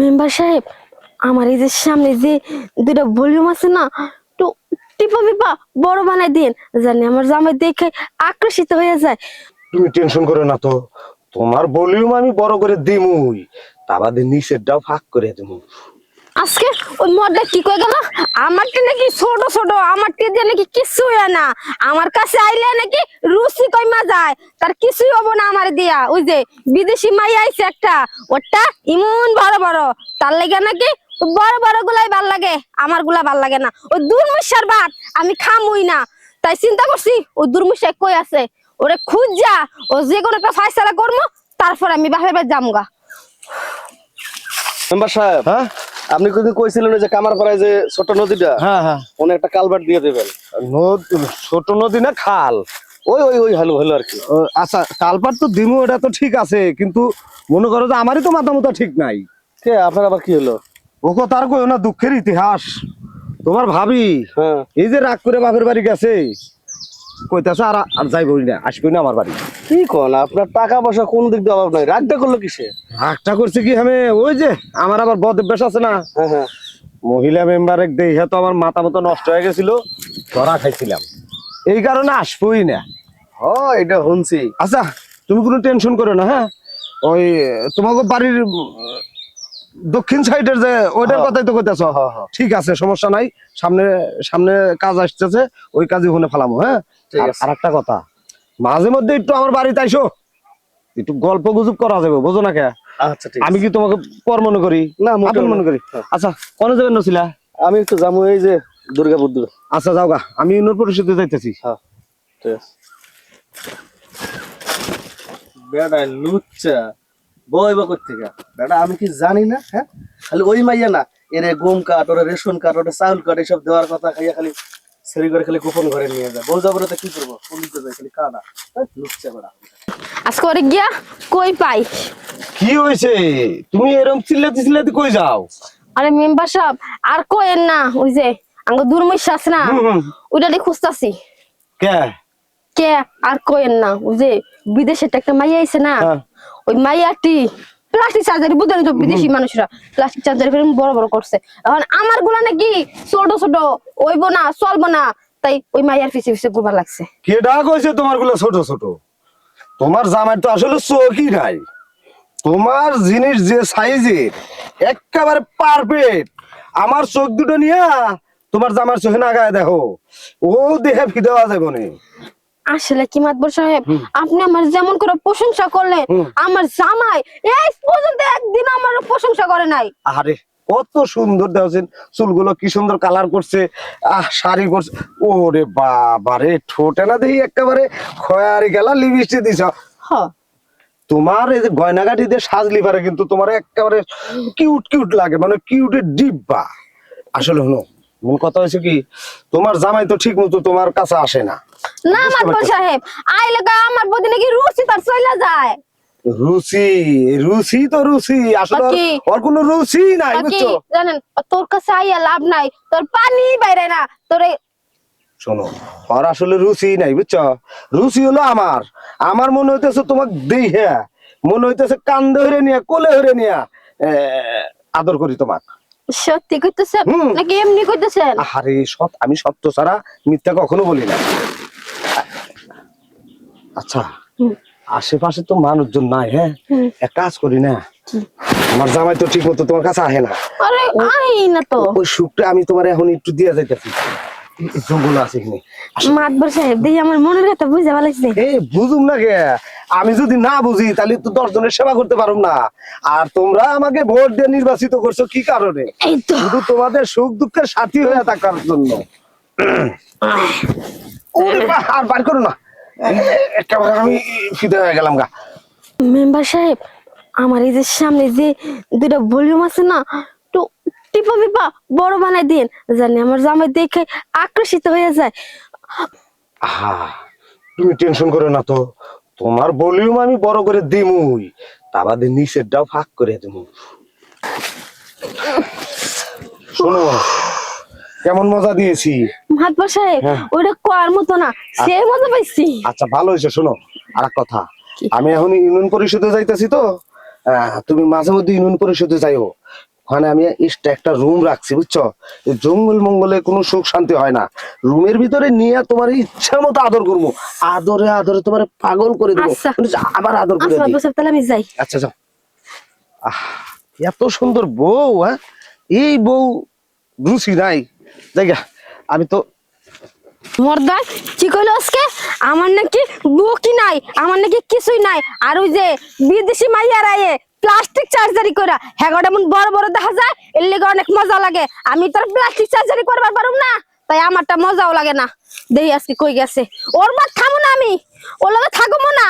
Member সাহেব, আমার এই যে সামনে যে দুটা ভলিউম আছে না তো টিপা পিপা বড় বানাই দিন জানি আমার জামাই দেখে আকর্ষিত হয়ে যায়। তুমি টেনশন করো না তো, তোমার ভলিউম আমি বড় করে দিমুই তা বাদে নিচেরটাও ফাঁক করে দিমু আজকে ওই মডটা কি কয়ে গেল? আমারটা নাকি ছোট ছোট আমারটা দিয়ে নাকি কিছু হয় না। আমার কাছে আইলে নাকি রুচি কইমা যায়। তার কিছুই হব না আমার দিয়া। ওই যে বিদেশি মাই আইছে একটা ওটা ইমন বড় বড়। তার লাগে নাকি বড় বড় গুলাই ভালো লাগে। আমারগুলা ভালো লাগে না। ওই দুর্মুষার ভাত আমি খামুই না। তাই চিন্তা করছি ওই দুর্মিশাই কই আছে? ওরে খুঁজ যা ও যে কোনো একটা ফাইসালা করব তারপর আমি বাপের বাড়ি যামগা। মেম্বার সাহেব। হ্যাঁ? আপনি কিন্তু কইছিলেন যে কামারপাড়ায় যে ছোট নদীটা? হ্যাঁ হ্যাঁ। ওনে একটা কালভার্ট দিয়ে দেবেন। নদ- ছোট নদী না খাল। ওই ওই ওই হলো হলো আর কি। আচ্ছা কালভার্ট তো দিমু এটা তো ঠিক আছে কিন্তু মনে করো যে আমারই তো মাথা ঠিক নাই। কে আপনার আবার কি হলো? ওকে তার কই না দুঃখের ইতিহাস। তোমার ভাবি হ্যাঁ। এই যে রাগ করে বাপের বাড়ি গেছে কইতাছে আর আর না আসবই না আমার বাড়ি। কি কোন আপনার টাকা পয়সা কোন দিক দিয়ে অভাব নাই? রাগটা করল কিসে? রাগটা করছে কি আমি? ওই যে আমার আবার বদ অভ্যাস আছে না? হ্যাঁ হ্যাঁ। মহিলা মেম্বার এক দেখে তো আমার মাথা মতো নষ্ট হয়ে গেছিল ধরা খাইছিলাম। এই কারণে আসবই না। ও এটা শুনছি। আচ্ছা তুমি কোনো টেনশন করো না হ্যাঁ? ওই তোমাকে বাড়ির দক্ষিণ সাইডের যে ওইটার হ্যাঁ। কথাই তো কইতেছ? হ্যাঁ, হ্যাঁ। ঠিক আছে সমস্যা নাই। সামনে সামনে কাজ আসতেছে ওই কাজই ওখানে ফেলামো হ্যাঁ? আর- একটা কথা মাঝে মধ্যে একটু আমার বাড়িতে আইসো। একটু গল্প গুজব করা যাবে বোঝো না কে? আচ্ছা ঠিক আমি কি তোমাকে পর মনে করি? না, আপন মনে করি। আচ্ছা কোনে যাবেন নছিলা? আমি একটু যাব এই যে দুর্গা বুদ্ধ। আচ্ছা যাও গা। আমি ইউনিয়ন পরিষদে যাইতেছি। হ্যাঁ ঠিক আছে। বেড়া লুচ্চা। থেকে আমি কি জানি না হ্যাঁ? খালি ওই মাইয়া না এরে গম কাঠ ওরে রেশন কাঠ ওরে চাউল কাঠ এসব দেওয়ার কথা খাইয়া খালি সেরি করে খালি গোপন ঘরে নিয়ে যায়। বউ যাব কি করব? পুলিশে যায় খালি কানা বেড়া। আজকে ওরে গিয়া কই পাই? কি হয়েছে তুমি এরকম চিল্লাতে চিল্লাতে কই যাও? আরে মেম্বার সাহেব আর কইেন না ওই যে আঙ্গ দুর্মিশ আছে না ওইটা। ওইটারে খুঁজতাছি। কে? কে? আর কইেন না ওই যে বিদেশে একটা মাইয়া আইছে না হ্যাঁ। ওই মাইয়াটি প্লাস্টিক সার্জারি বুঝলেন তো বিদেশি মানুষরা। প্লাস্টিক সার্জারি ফের বড় বড় করছে। এখন আমারগুলা নাকি ছোট ছোট ওইব না চলবো না। তাই ওই মাইয়ার পিছে পিছে ঘুরবার লাগছে। কে ডাক হয়েছে তোমারগুলো ছোট ছোট? তোমার জামাই তো আসলে চোখই নাই। তোমার জিনিস যে সাইজের একেবারে পারফেক্ট আমার চোখ দুটো নিয়ে তোমার জামার চোখে না গায়ে দেখো। ও দেখে ফিদে যাবে না আসলে কি মাতবর সাহেব? আপনি আমার যেমন করে প্রশংসা করলেন আমার জামাই এই পর্যন্ত একদিন আমার প্রশংসা করে নাই। আরে কত সুন্দর দেওয়াছেন চুলগুলো কি সুন্দর কালার করছে আহ শাড়ি করছে। ওরে বাবা রে ঠোঁটে না দেখি একেবারে খয়ারি গেলা লিপস্টিক দিছ। তোমার এই যে গয়নাগাটি দিয়ে সাজলি পারে কিন্তু তোমার একেবারে কিউট কিউট লাগে মানে কিউটের ডিব্বা। আসলে হলো মূল কথা হয়েছে কি তোমার জামাই তো ঠিক মতো তোমার কাছে আসে না। না মাতবর সাহেব আইলে গা আমার প্রতি নাকি রুচি তার চলে যায়। রুচি রুচি তো রুচি আসলে ওর- বাকি? ওর কোনো রুচি নাই বুঝছ? জানেন তোর কাছে আইয়া লাভ নাই তোর পানি বাইরে না তোর শোনো ওর আসলে রুচি নাই বুঝছ? রুচি হলো আমার। আমার মনে হইতেছে তোমাক দেখে মনে হইতেছে কান্দে হরে নিয়ে কোলে হরে নিয়ে আদর করি তোমাক। সত্যি কইতেছেন। নাকি এমনি কইতেছেন? আরে সৎ আমি সত্য ছাড়া মিথ্যা কখনো বলি না আচ্ছা। আশেপাশে তো মানুষজন নাই হ্যাঁ? এক কাজ করি না। আমার জামাই তো ঠিক মতো তোমার কাছে আহে না। আরে আই না তো। ওই সুখটা আমি তোমার এখন একটু দিয়ে যাইতেছি। জঙ্গল আছে এখানে। মাতবর সাহেব দেখি আমার মনের কথা বুঝতে পারছি এ বুঝুম না কে আমি যদি না বুঝি তাহলে তো দশ জনের সেবা করতে পারুম না। আর তোমরা আমাকে ভোট দিয়ে নির্বাচিত করছ কি কারণে? শুধু তোমাদের সুখ দুঃখের সাথী হয়ে থাকার জন্য। আর বার করো না। আমি ফিদে হয়ে গেলাম গা। মেম্বার সাহেব আমার এই যে সামনে যে দুটা ভলিউম আছে না তো টিপা পিপা বড় বানাই দিন জানি আমার জামাই দেখে আকর্ষিত হয়ে যায়। আহা তুমি টেনশন করো না তো তোমার ভলিউম আমি বড় করে দিমুই তা বাদে নিচেরটাও ফাঁক করে দিমু শোনো কেমন মজা দিয়েছি? মাতবর সাহেব হ্যাঁ। ওইটা মতো না সে মজা পাইছি। আচ্ছা ভালো হয়েছে শোনো আর কথা। আমি এখন ইউনিয়ন পরিষদে যাইতেছি তো তুমি মাঝে মধ্যে ইউনিয়ন পরিষদে যাইও। ওখানে আমি একটা রুম রাখছি বুঝছ? জঙ্গল মঙ্গলে কোনো সুখ শান্তি হয় না। রুমের ভিতরে নিয়ে তোমার ইচ্ছা মতো আদর করব। আদরে আদরে তোমার পাগল করে দেবো। আচ্ছা। আবার আদর করে আচ্ছা তাহলে আমি যাই। আচ্ছা যাও। আহ এত সুন্দর বউ হ্যাঁ? এই বউ রুচি নাই। জায়গা, আমি তো মর্দান কি কইলো আজকে? আমার নাকি বুকি নাই, আমার নাকি কিছুই নাই। আর ওই যে বিদেশি মাইয়ার আয়ে প্লাস্টিক সার্জারি করা হ্যাঁ এমন বড় বড় দেখা যায়, এর লেগে অনেক মজা লাগে। আমি তো প্লাস্টিক সার্জারি করবার পারুম না, তাই আমারটা মজাও লাগে না। দেই আজকে কই গেছে। ওর বাদ থামো না আমি, ওর লগে থাকব না।